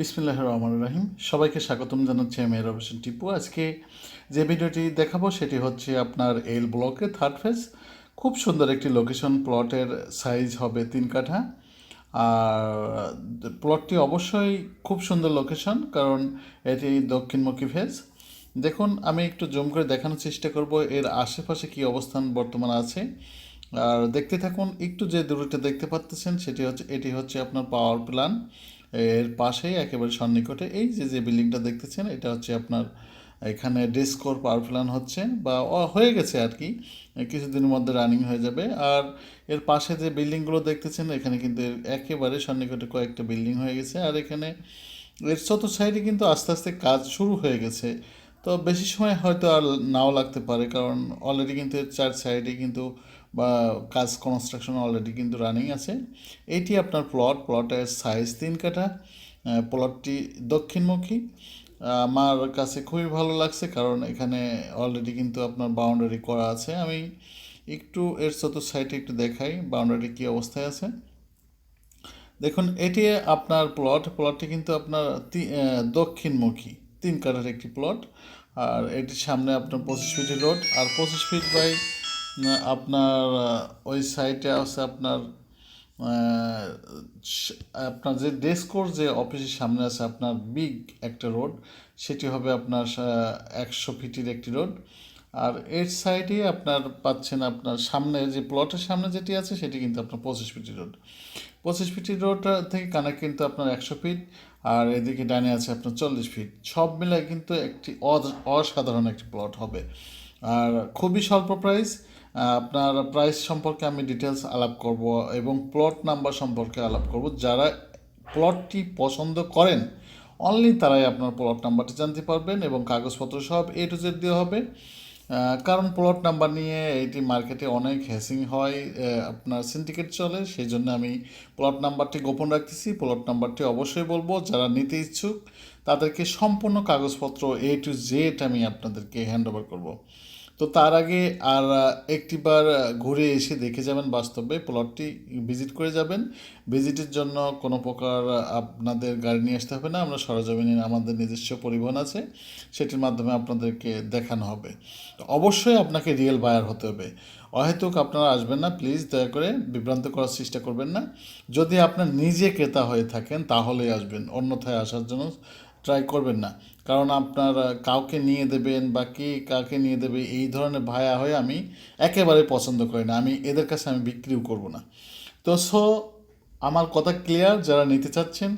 বিসমিল্লাহ রহমান রাহিম। সবাইকে স্বাগতম জানাচ্ছি আমি এর রবেশন টিপু। আজকে যে ভিডিওটি দেখাবো সেটি হচ্ছে আপনার এল ব্লকে থার্ড ফেজ। খুব সুন্দর একটি লোকেশন, প্লটের সাইজ হবে তিন কাঠা। আর প্লটটি অবশ্যই খুব সুন্দর লোকেশন, কারণ এটি দক্ষিণমুখী ফেজ। দেখুন, আমি একটু জুম করে দেখানোর চেষ্টা করব এর আশেপাশে কি অবস্থান বর্তমান আছে। আর দেখতে থাকুন, একটু যে দূরটা দেখতে পাচ্ছেন সেটি হচ্ছে, এটি হচ্ছে আপনার পাওয়ার প্ল্যান এর পাশেই একেবারে সন্নিকটে, এই যে যে বিল্ডিংটা দেখতেছেন, এটা হচ্ছে আপনার এখানে ডিসকোর পাওয়ার প্ল্যান হচ্ছে বা হয়ে গেছে আর কি। কিছুদিনের মধ্যে রানিং হয়ে যাবে। আর এর পাশে যে বিল্ডিংগুলো দেখতেছেন, এখানে কিন্তু একেবারে সন্নিকটে কয়েকটা বিল্ডিং হয়ে গেছে। আর এখানে এর চতুর্থ সাইডে কিন্তু আস্তে আস্তে কাজ শুরু হয়ে গেছে। তো বেশি সময় হয়তো আর নাও লাগতে পারে, কারণ অলরেডি কিন্তু চার সাইডে কিন্তু বা কাজ কনস্ট্রাকশন অলরেডি কিন্তু রানিং আছে। এইটি আপনার প্লট প্লটের সাইজ তিন কাঠা। প্লটটি দক্ষিণমুখী। আমার কাছে খুবই ভালো লাগছে কারণ এখানে অলরেডি কিন্তু আপনার বাউন্ডারি করা আছে। আমি একটু এর চতুর্থ সাইডে একটু দেখাই বাউন্ডারি কী অবস্থায় আছে। দেখুন, এটি আপনার প্লট প্লটটি কিন্তু আপনার দক্ষিণমুখী। তিন কাঠার একটি প্লট আর এটির সামনে আপনার পঁচিশ ফিটের রোড আর পঁচিশ ফিট বাই আপনার ওই সাইডে আছে আপনার আপনার যে ডেস্কোর যে অফিসের সামনে আছে আপনার বিগ একটা রোড সেটি হবে আপনার একশো ফিটির একটি রোড আর এর সাইডে আপনার পাচ্ছেন আপনার সামনে যে প্লটের সামনে যেটি আছে, সেটি কিন্তু আপনার পঁচিশ ফিটি রোড পঁচিশ ফিটি রোড থেকে কানেক্ট কিন্তু আপনার একশো ফিট আর এদিকে ডানে আছে আপনার চল্লিশ ফিট সব মিলায় কিন্তু একটি অসাধারণ একটি প্লট হবে। আর খুবই স্বল্প প্রাইস আপনার প্রাইস সম্পর্কে আমি ডিটেলস আলাপ করব এবং প্লট নাম্বার সম্পর্কে আলাপ করব। যারা প্লটটি পছন্দ করেন অনলি তারাই আপনার প্লট নাম্বারটি জানতে পারবেন এবং কাগজপত্র সব এ টু জেড দেওয়া হবে। কারণ প্লট নাম্বার নিয়ে এটি মার্কেটে অনেক হ্যাসিং হয় আপনার সিন্ডিকেট চলে সেই জন্য আমি প্লট নাম্বারটি গোপন রাখতেছি। প্লট নাম্বারটি অবশ্যই বলব, যারা নিতে ইচ্ছুক, তাদেরকে সম্পূর্ণ কাগজপত্র এ টু জেড আমি আপনাদেরকে হ্যান্ড ওভার করব। তো তার আগে আর একটিবার ঘুরে এসে দেখে যাবেন বাস্তবে প্লটটি ভিজিট করে যাবেন। ভিজিটের জন্য কোনো প্রকার আপনাদের গাড়ি নিয়ে আসতে হবে না, আমরা সরজমিনে আমাদের নিজস্ব পরিবহন আছে, সেটির মাধ্যমে আপনাদেরকে দেখানো হবে। অবশ্যই আপনাকে রিয়েল বায়ার হতে হবে। অহেতুক আপনারা আসবেন না প্লিজ দয়া করে বিভ্রান্ত করার চেষ্টা করবেন না। যদি আপনার নিজে ক্রেতা হয়ে থাকেন, তাহলেই আসবেন, অন্যথায় আসার জন্য ট্রাই করবেন না। কারণ আপনার কাউকে নিয়ে দেবেন বা কে কাকে নিয়ে দেবে, এই ধরনের ভায়া হয়ে আমি একেবারে পছন্দ করি না। আমি এদের কাছে আমি বিক্রিও করব না। তো সো আমার কথা ক্লিয়ার যারা নিতে চাচ্ছেন,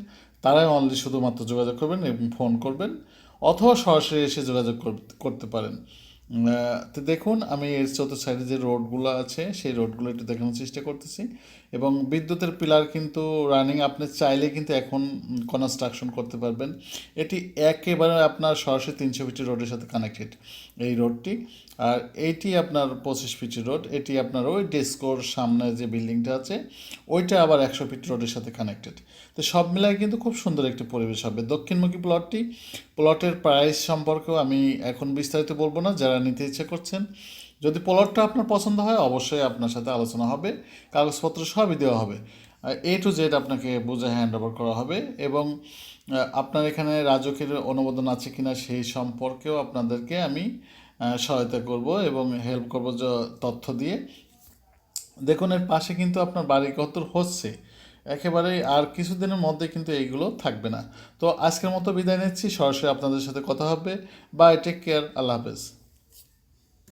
তারাই অনলি শুধুমাত্র যোগাযোগ করবেন এবং ফোন করবেন, অথবা সরাসরি এসে যোগাযোগ করতে পারেন। তো দেখুন, আমি এর চতুর্থ সাইডে যে রোডগুলো আছে, সেই রোডগুলো একটু দেখানোর চেষ্টা করতেছি। এবং বিদ্যুতের পিলার কিন্তু রানিং আপনি চাইলে কিন্তু এখন কনস্ট্রাকশন করতে পারবেন। এটি একেবারে আপনার সরাসরি তিনশো ফিটের রোডের সাথে কানেক্টেড এই রোডটি। আর এইটি আপনার পঁচিশ ফিটের রোড, এটি আপনার ওই ডেস্কোর সামনে যে বিল্ডিংটা আছে, ওইটা আবার একশো ফিট রোডের সাথে কানেক্টেড তো সব মিলায় কিন্তু খুব সুন্দর একটি পরিবেশ হবে। দক্ষিণমুখী প্লটটি প্লটের প্রাইস সম্পর্কেও আমি এখন বিস্তারিত বলব না, যারা নিতে ইচ্ছে করছেন। যদি প্লটটা আপনার পছন্দ হয়, অবশ্যই আপনার সাথে আলোচনা হবে, কাগজপত্র সবই দেওয়া হবে। এ টু জেড আপনাকে বুঝে হ্যান্ড ওভার করা হবে এবং আপনার এখানে রাজকের অনুমোদন আছে কিনা সেই সম্পর্কেও আপনাদেরকে আমি সহায়তা করব এবং হেল্প করব তথ্য দিয়ে। দেখুন, এর পাশে কিন্তু আপনার বাড়ি কত হচ্ছে, একেবারে আর কিছুদিনের মধ্যে কিন্তু এইগুলো থাকবে না। তো আজকের মতো বিদায় নিচ্ছি, সরাসরি আপনাদের সাথে কথা হবে। বাই টেক কেয়ার আল্লাহ হাফেজ।